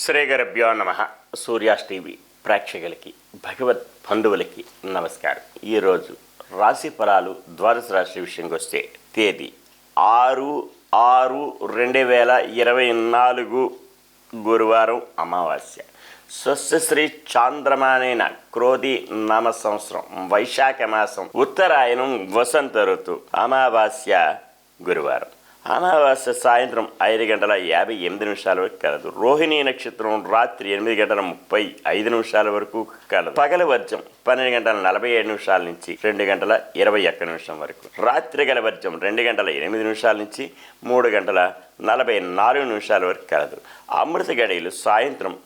శ్రీగరభ్యో నమ. సూర్యాస్ టీవీ ప్రేక్షకులకి భగవత్ బంధువులకి నమస్కారం. ఈరోజు రాశి ఫలాలు ద్వాదశ రాశి విషయంకి వస్తే తేదీ ఆరు ఆరు రెండు వేల ఇరవై నాలుగు గురువారం అమావాస్య. స్వస్యశ్రీ చాంద్రమానైన క్రోధి నామ సంవత్సరం వైశాఖ మాసం ఉత్తరాయణం వసంత ఋతు అమావాస్య గురువారం. అమావాస్య సాయంత్రం ఐదు గంటల యాభై ఎనిమిది నిమిషాల వరకు కలదు. రోహిణి నక్షత్రం రాత్రి ఎనిమిది గంటల ముప్పై ఐదు నిమిషాల వరకు కలదు. పగల వర్జం పన్నెండు గంటల నలభై ఏడు నిమిషాల నుంచి రెండు గంటల ఇరవై ఒక్క నిమిషం వరకు. రాత్రి గల వర్జం రెండు గంటల ఎనిమిది నిమిషాల నుంచి మూడు గంటల నలభై నాలుగు నిమిషాల వరకు కలదు. అమృత గడియలు సాయంత్రం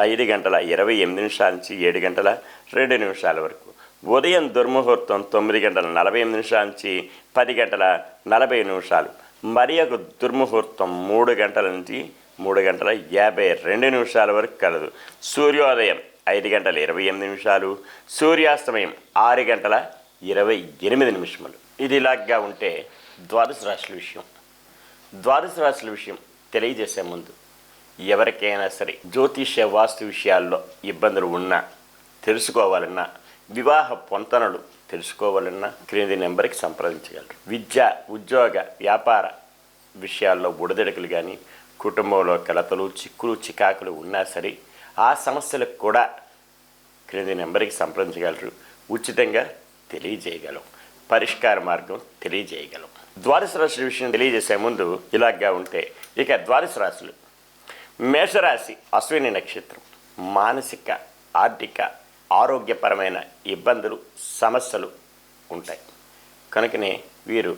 ఐదు గంటల ఇరవై ఎనిమిది నిమిషాల నుంచి ఏడు గంటల రెండు నిమిషాల వరకు. ఉదయం దుర్ముహూర్తం తొమ్మిది గంటల నలభై ఎనిమిది నిమిషాల నుంచి పది గంటల నలభై నిమిషాలు. మరి ఒక దుర్ముహూర్తం మూడు గంటల నుంచి మూడు గంటల యాభై రెండు నిమిషాల వరకు కలదు. సూర్యోదయం ఐదు గంటల ఇరవై ఎనిమిది నిమిషాలు సూర్యాస్తమయం ఆరు గంటల ఇరవై ఎనిమిది నిమిషములు. ఇది ఇలాగా ఉంటే ద్వాదశ రాశుల విషయం. ద్వాదశ రాశుల విషయం తెలియజేసే ముందు ఎవరికైనా సరే జ్యోతిష్య వాస్తు విషయాల్లో ఇబ్బందులు ఉన్నా తెలుసుకోవాలన్నా వివాహ పొంతనలు తెలుసుకోవాలన్నా క్రింది నెంబర్కి సంప్రదించగలరు. విద్య ఉద్యోగ వ్యాపార విషయాల్లో బుడదెడకలు కానీ కుటుంబంలో కలతలు చిక్కులు చికాకులు ఉన్నా సరే ఆ సమస్యలకు కూడా క్రింది నెంబర్కి సంప్రదించగలరు. ఉచితంగా తెలియజేయగలం. పరిష్కార మార్గం తెలియజేయగలం. ద్వాదశ రాశుల విషయం తెలియజేసే ముందు ఇలాగా ఉంటే ఇక ద్వాదశ రాశులు. మేషరాశి అశ్విని నక్షత్రం. మానసిక ఆర్థిక ఆరోగ్యపరమైన ఇబ్బందులు సమస్యలు ఉంటాయి. కనుకనే వీరు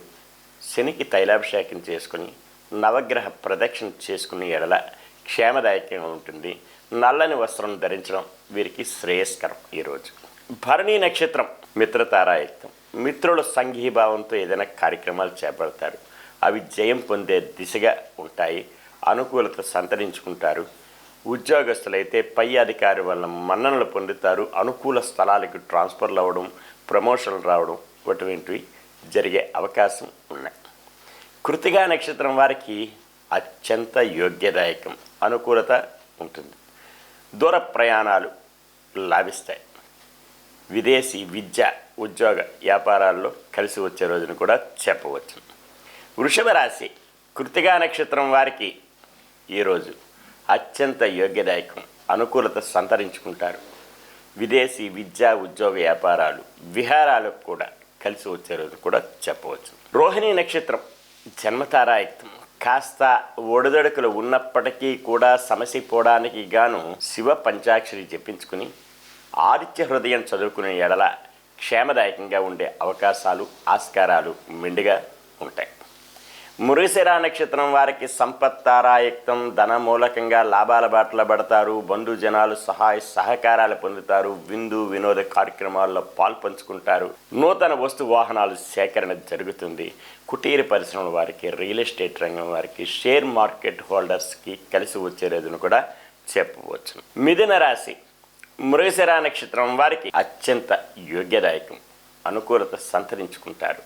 శనికి తైలాభిషేకం చేసుకుని నవగ్రహ ప్రదక్షిణ చేసుకునే ఎడల క్షేమదాయకంగా ఉంటుంది. నల్లని వస్త్రం ధరించడం వీరికి శ్రేయస్కరం ఈరోజు. భరణి నక్షత్రం మిత్రతారాయుక్తం మిత్రుల సంఘీభావంతో ఏదైనా కార్యక్రమాలు చేపడతారు. అవి జయం పొందే దిశగా ఉంటాయి. అనుకూలత సంతరించుకుంటారు. ఉద్యోగస్తులైతే పై అధికారి వల్ల మన్ననలు పొందుతారు. అనుకూల స్థలాలకు ట్రాన్స్ఫర్లు అవ్వడం ప్రమోషన్లు రావడం అటువంటివి జరిగే అవకాశం ఉన్నాయి. కృతిగా నక్షత్రం వారికి అత్యంత యోగ్యదాయకం అనుకూలత ఉంటుంది. దూర ప్రయాణాలు లాభిస్తాయి. విదేశీ విద్య ఉద్యోగ వ్యాపారాల్లో కలిసి వచ్చే రోజును కూడా చెప్పవచ్చు. వృషభ రాశి కృతిగా నక్షత్రం వారికి ఈరోజు అత్యంత యోగ్యదాయకం. అనుకూలత సంతరించుకుంటారు. విదేశీ విద్యా ఉద్యోగ వ్యాపారాలు విహారాలకు కూడా కలిసి వచ్చే రోజు కూడా చెప్పవచ్చు. రోహిణి నక్షత్రం జన్మతారాయుక్తం కాస్త ఒడిదొడుకులు ఉన్నప్పటికీ కూడా సమసిపోవడానికి గాను శివ పంచాక్షరి జపించుకుని ఆదిత్య హృదయం చదువుకునే ఎడల క్షేమదాయకంగా ఉండే అవకాశాలు ఆస్కారాలు మెండుగా ఉంటాయి. మురిశిరా నక్షత్రం వారికి సంపత్తారాయుక్తం ధన మూలకంగా లాభాల బాటలో పడతారు బంధు జనాలు సహాయ సహకారాలు పొందుతారు విందు వినోద కార్యక్రమాల్లో పాల్పంచుకుంటారు. నూతన వస్తు వాహనాలు సేకరణ జరుగుతుంది. కుటీర పరిశ్రమల వారికి రియల్ ఎస్టేట్ రంగం వారికి షేర్ మార్కెట్ హోల్డర్స్కి కలిసి వచ్చే రోజును కూడా చెప్పవచ్చు. మిథున రాశి మృగశిరా నక్షత్రం వారికి అత్యంత యోగ్యదాయకం అనుకూలత సంతరించుకుంటారు.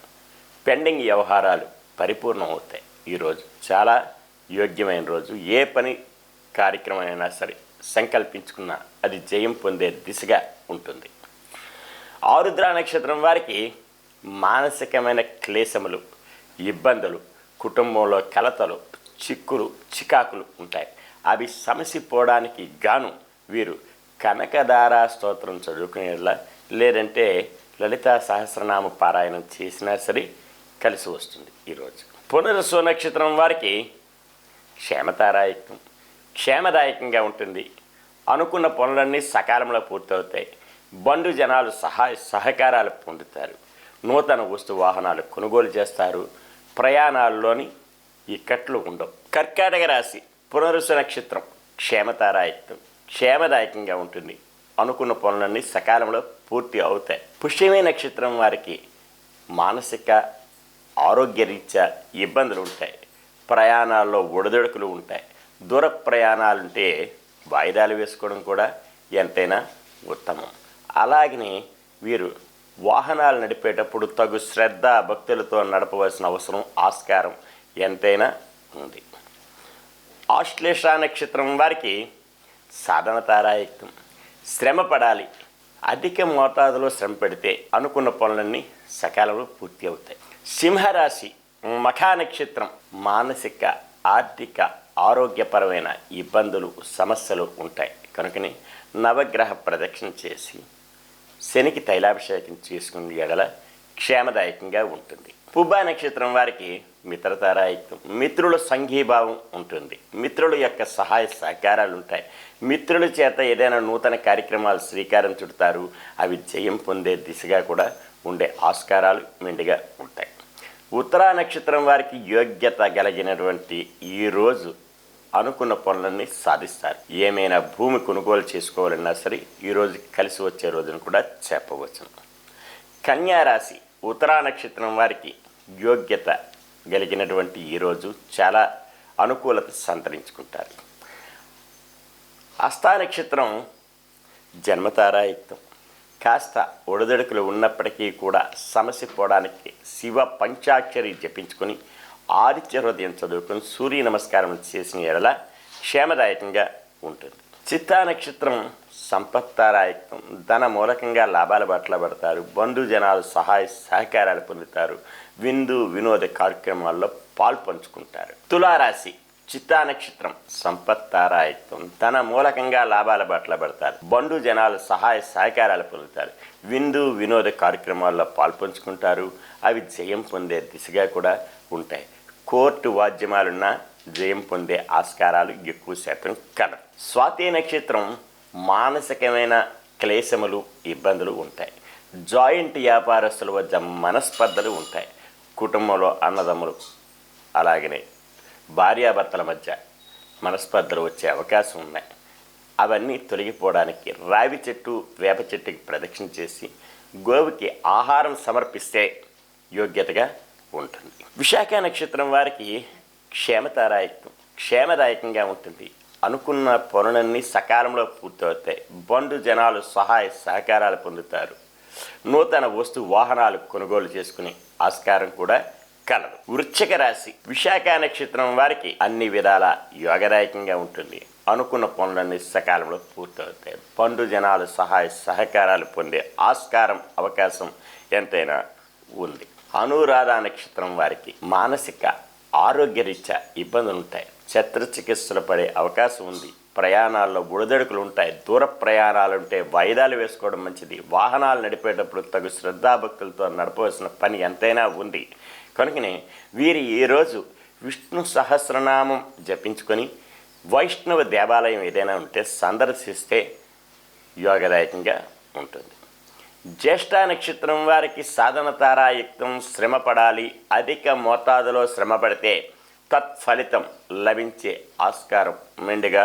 పెండింగ్ వ్యవహారాలు పరిపూర్ణం అవుతాయి ఈరోజు చాలా యోగ్యమైన రోజు. ఏ పని కార్యక్రమం అయినా సరే సంకల్పించుకున్న అది జయం పొందే దిశగా ఉంటుంది. ఆరుద్ర నక్షత్రం వారికి మానసికమైన క్లేశములు ఇబ్బందులు కుటుంబంలో కలతలు చిక్కులు చికాకులు ఉంటాయి. అవి సమసిపోవడానికి గాను వీరు కనకదార స్తోత్రం చదువుకునేలా లేదంటే లలితా సహస్రనామ పారాయణం చేసినా సరే కలిసి వస్తుంది ఈరోజు పునరుసు నక్షత్రం వారికి క్షేమతారాయకం క్షేమదాయకంగా ఉంటుంది. అనుకున్న పనులన్నీ సకాలంలో పూర్తవుతాయి. బండు జనాలు సహాయ సహకారాలు పొందుతారు. నూతన వస్తు వాహనాలు కొనుగోలు చేస్తారు. ప్రయాణాల్లోని ఇక్కట్లు ఉండవు. కర్కాటక రాశి పునరుసు నక్షత్రం క్షేమతారాయకం క్షేమదాయకంగా ఉంటుంది. అనుకున్న పనులన్నీ సకాలంలో పూర్తి అవుతాయి. పుష్యమే నక్షత్రం వారికి మానసిక ఆరోగ్యరీత్యా ఇబ్బందులు ఉంటాయి. ప్రయాణాల్లో ఒడిదొడుకులు ఉంటాయి. దూర ప్రయాణాలుంటే వాయిదాలు వేసుకోవడం కూడా ఎంతైనా ఉత్తమం. అలాగనే వీరు వాహనాలు నడిపేటప్పుడు తగు శ్రద్ధ భక్తులతో నడపవలసిన అవసరం ఆస్కారం ఎంతైనా ఉంది. ఆశ్లేష నక్షత్రం వారికి సాధన తారాయుక్తం. శ్రమ పడాలి. అధిక మోతాదులో శ్రమ పెడితే అనుకున్న పనులన్నీ సకాలంలో పూర్తి అవుతాయి. సింహరాశి మఖా నక్షత్రం మానసిక ఆర్థిక ఆరోగ్యపరమైన ఇబ్బందులు సమస్యలు ఉంటాయి. కనుకని నవగ్రహ ప్రదక్షిణ చేసి శనికి తైలాభిషేకం చేసుకునే ఎడల క్షేమదాయకంగా ఉంటుంది. పుబ్బా నక్షత్రం వారికి మిత్రతారాయత్వం మిత్రుల సంఘీభావం ఉంటుంది. మిత్రుల యొక్క సహాయ సహకారాలు ఉంటాయి. మిత్రుల చేత ఏదైనా నూతన కార్యక్రమాలు శ్రీకారం చుడతారు. అవి జయం పొందే దిశగా కూడా ఉండే ఆస్కారాలు మెండుగా ఉంటాయి. ఉత్తరా నక్షత్రం వారికి యోగ్యత కలిగినటువంటి ఈ రోజు అనుకున్న పనులన్నీ సాధిస్తారు. ఏమైనా భూమి కొనుగోలు చేసుకోవాలన్నా సరే ఈరోజు కలిసి వచ్చే రోజును కూడా చెప్పవచ్చు. కన్యారాశి ఉత్తరా నక్షత్రం వారికి యోగ్యత కలిగినటువంటి ఈరోజు చాలా అనుకూలత సంతరించుకుంటారు. హస్తా నక్షత్రం జన్మతారాయుక్తం. కాస్త ఒడదడుకులు ఉన్నప్పటికీ కూడా సమస్య పోవడానికి శివ పంచాక్షరి జపించుకొని ఆదిత్య హృదయం చదువుకొని సూర్య నమస్కారం చేసిన ఎడల క్షేమదాయకంగా ఉంటుంది. చిత్తా నక్షత్రం సంపత్తారాయకం ధన మూలకంగా లాభాల బట్ల పడతారు. బంధు జనాలు సహాయ సహకారాలు పొందుతారు. విందు వినోద కార్యక్రమాల్లో పాల్పంచుకుంటారు. తులారాశి చిత్తా నక్షత్రం సంపత్తారాయత్వం. తన మూలకంగా లాభాల బట్ల పడతారు. బండు జనాలు సహాయ సహకారాలు పొందుతారు. విందు వినోద కార్యక్రమాల్లో పాల్పంచుకుంటారు. అవి జయం పొందే దిశగా కూడా ఉంటాయి. కోర్టు వాద్యమాలున్న జయం పొందే ఆస్కారాలు ఎక్కువ శాతం కలవు. స్వాతి నక్షత్రం మానసికమైన క్లేశములు ఇబ్బందులు ఉంటాయి. జాయింట్ వ్యాపారస్తుల వద్ద మనస్పర్ధలు ఉంటాయి. కుటుంబంలో అన్నదమ్ములు అలాగనే భార్యాభర్తల మధ్య మనస్పర్ధలు వచ్చే అవకాశం ఉన్నాయి. అవన్నీ తొలగిపోవడానికి రావి చెట్టు వేప చెట్టుకి ప్రదక్షిణ చేసి గోవుకి ఆహారం సమర్పిస్తే యోగ్యతగా ఉంటుంది. విశాఖ నక్షత్రం వారికి క్షేమతారాయకం క్షేమదాయకంగా ఉంటుంది. అనుకున్న పనులన్నీ సకాలంలో పూర్తవుతాయి. బంధు జనాలు సహాయ సహకారాలు పొందుతారు. నూతన వస్తు వాహనాలు కొనుగోలు చేసుకునే ఆస్కారం కూడా కలదు. వృశ్చిక రాశి విశాఖ నక్షత్రం వారికి అన్ని విధాల యోగదాయకంగా ఉంటుంది. అనుకున్న పనులన్నీ సకాలంలో పూర్తవుతాయి. పండు జనాలు సహాయ సహకారాలు పొందే ఆస్కారం అవకాశం ఎంతైనా ఉంది. అనురాధ నక్షత్రం వారికి మానసిక ఆరోగ్యరీత్యా ఇబ్బందులు ఉంటాయి శస్త్రచికిత్సలు పడే అవకాశం ఉంది. ప్రయాణాల్లో బుడదడుకులు ఉంటాయి. దూర ప్రయాణాలు ఉంటే వాయిదాలు వేసుకోవడం మంచిది. వాహనాలు నడిపేటప్పుడు తగు శ్రద్ధాభక్తులతో నడపవలసిన పని ఎంతైనా ఉంది. కనుకనే వీరి ఈరోజు విష్ణు సహస్రనామం జపించుకొని వైష్ణవ దేవాలయం ఏదైనా ఉంటే సందర్శిస్తే యోగదాయకంగా ఉంటుంది. జ్యేష్ఠ నక్షత్రం వారికి సాధన తారాయుక్తం శ్రమ పడాలి అధిక మోతాదులో శ్రమ పడితే తత్ఫలితం లభించే ఆస్కారం మెండుగా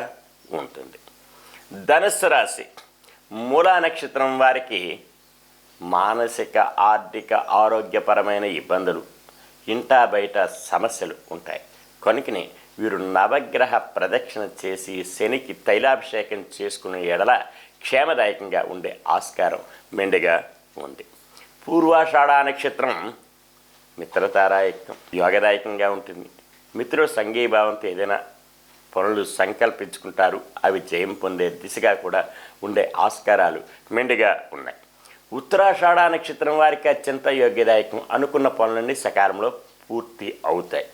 ఉంటుంది. ధనుస్సు రాశి మూలా నక్షత్రం వారికి మానసిక ఆర్థిక ఆరోగ్యపరమైన ఇబ్బందులు ఇంటా బయట సమస్యలు ఉంటాయి. కొనుకని వీరు నవగ్రహ ప్రదక్షిణ చేసి శనికి తైలాభిషేకం చేసుకునే ఎడల క్షేమదాయకంగా ఉండే ఆస్కారం మెండుగా ఉంది. పూర్వాషాఢ నక్షత్రం మిత్రతారాయకం యోగదాయకంగా ఉంటుంది. మిత్రుల సంఘీభావంతో ఏదైనా పనులు సంకల్పించుకుంటారు. అవి జయం పొందే దిశగా కూడా ఉండే ఆస్కారాలు మెండుగా ఉన్నాయి. ఉత్తరాషాఢ నక్షత్రం వారికి అత్యంత యోగ్యదాయకం. అనుకున్న పనులన్నీ సకాలంలో పూర్తి అవుతాయి.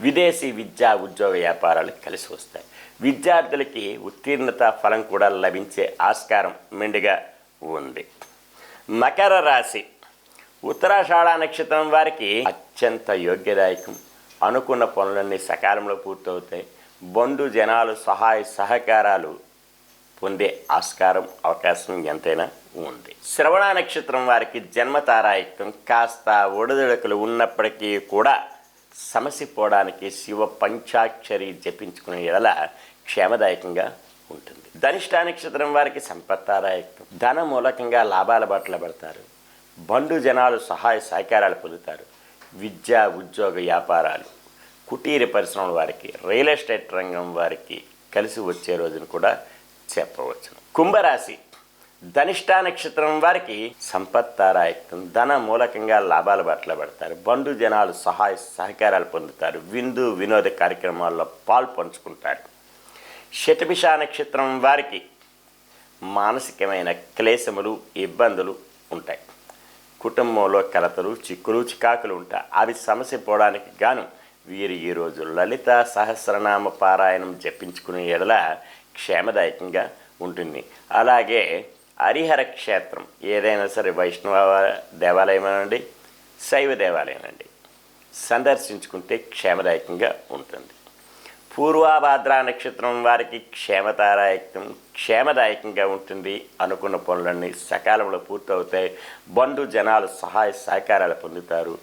విదేశీ విద్యా ఉద్యోగ వ్యాపారాలు కలిసి వస్తాయి. విద్యార్థులకి ఉత్తీర్ణత ఫలం కూడా లభించే ఆస్కారం మెండుగా ఉంది. మకర రాశి. ఉత్తరాషాఢ నక్షత్రం వారికి అత్యంత యోగ్యదాయకం. అనుకున్న పనులన్నీ సకాలంలో పూర్తవుతాయి. బంధు జనాలు సహాయ సహకారాలు పొందే ఆస్కారం అవకాశం ఎంతైనా ఉంది. శ్రవణ నక్షత్రం వారికి జన్మతారాయత్వం కాస్త ఒడిదుడుకులు ఉన్నప్పటికీ కూడా సమస్య పోవడానికి శివ పంచాక్షరి జపించుకునే ఎడల క్షేమదాయకంగా ఉంటుంది. ధనిష్ట నక్షత్రం వారికి సంపత్తారాయత్వం. ధన మూలకంగా లాభాల బాటలు పడతారు. బంధు జనాలు సహాయ సహకారాలు పొందుతారు. విద్య ఉద్యోగ వ్యాపారాలు. కుటీర పరిశ్రమల వారికి రియల్ ఎస్టేట్ రంగం వారికి కలిసి వచ్చే రోజును కూడా చెప్పవచ్చు. కుంభరాశి. ధనిష్టా నక్షత్రం వారికి సంపత్తారాయత్వం ధన మూలకంగా లాభాల బట్టలు పడతారు. బంధు జనాలు సహాయ సహకారాలు పొందుతారు. విందు వినోద కార్యక్రమాల్లో పాలు పంచుకుంటారు. శతభిష నక్షత్రం వారికి మానసికమైన క్లేశములు ఇబ్బందులు ఉంటాయి. కుటుంబంలో కలతలు చిక్కులు చికాకులు ఉంటాయి. అవి సమస్య పోవడానికి గాను వీరు ఈరోజు లలిత సహస్రనామ పారాయణం జపించుకునే ఎడల క్షేమదాయకంగా ఉంటుంది. అలాగే హరిహర క్షేత్రం ఏదైనా సరే వైష్ణవ దేవాలయమేనండి శైవ దేవాలయం అండి? సందర్శించుకుంటే క్షేమదాయకంగా ఉంటుంది. పూర్వాభాద్ర నక్షత్రం వారికి క్షేమతారాయకం క్షేమదాయకంగా ఉంటుంది అనుకున్న పనులన్నీ సకాలంలో పూర్తవుతాయి. బంధు జనాలు సహాయ సహకారాలు పొందుతారు.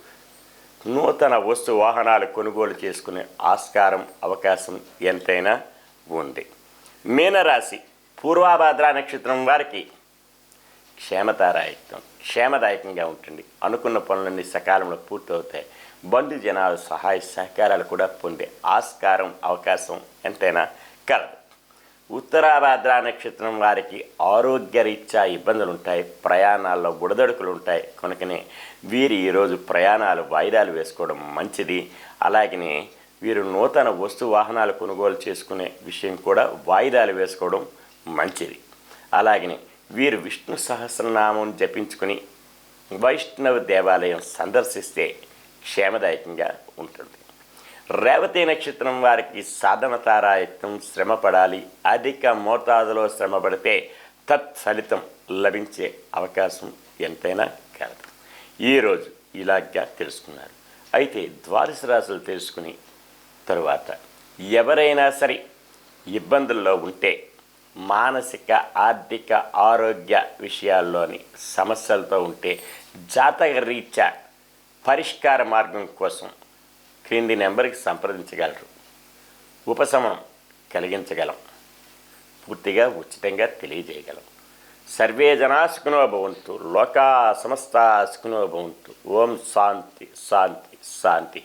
నూతన వస్తు వాహనాలు కొనుగోలు చేసుకునే ఆస్కారం అవకాశం ఎంతైనా ఉంది. మీనరాశి పూర్వాభాద్ర నక్షత్రం వారికి క్షేమతారాయత్వం క్షేమదాయకంగా ఉంటుంది. అనుకున్న పనులన్నీ సకాలంలో పూర్తవుతాయి. బంధు జనాలు సహాయ సహకారాలు కూడా పొందే ఆస్కారం అవకాశం ఎంతైనా కలదు. ఉత్తరాభాద్ర నక్షత్రం వారికి ఆరోగ్యరీత్యా ఇబ్బందులు ఉంటాయి ప్రయాణాల్లో బుడదడుకులు ఉంటాయి కనుకనే వీరు ఈరోజు ప్రయాణాలు వాయిదాలు వేసుకోవడం మంచిది. అలాగనే వీరు నూతన వస్తు వాహనాలు కొనుగోలు చేసుకునే విషయం కూడా వాయిదాలు వేసుకోవడం మంచిది. అలాగనే వీరు విష్ణు సహస్రనామం జపించుకుని వైష్ణవ దేవాలయం సందర్శిస్తే క్షేమదాయకంగా ఉంటుంది. రేవతి నక్షత్రం వారికి సాధన తారాయత్నం శ్రమపడాలి అధిక మోతాదులో శ్రమపడితే తత్ఫలితం లభించే అవకాశం ఎంతైనా కలదు. ఈరోజు ఇలాగా తెలుసుకున్నారు. అయితే ద్వాదశ రాశులు తెలుసుకుని తరువాత ఎవరైనా సరే ఇబ్బందుల్లో ఉంటే మానసిక ఆర్థిక ఆరోగ్య విషయాల్లోని సమస్యలతో ఉంటే జాతక రీత్యా పరిష్కార మార్గం కోసం క్రింది నెంబర్కి సంప్రదించగలరు. ఉపశమనం కలిగించగలం. పూర్తిగా ఉచితంగా తెలియజేయగలం. సర్వే జనా సుఖనో భవంతు. లోకా సమస్త సుఖనో భవంతు. ఓం శాంతి శాంతి శాంతి.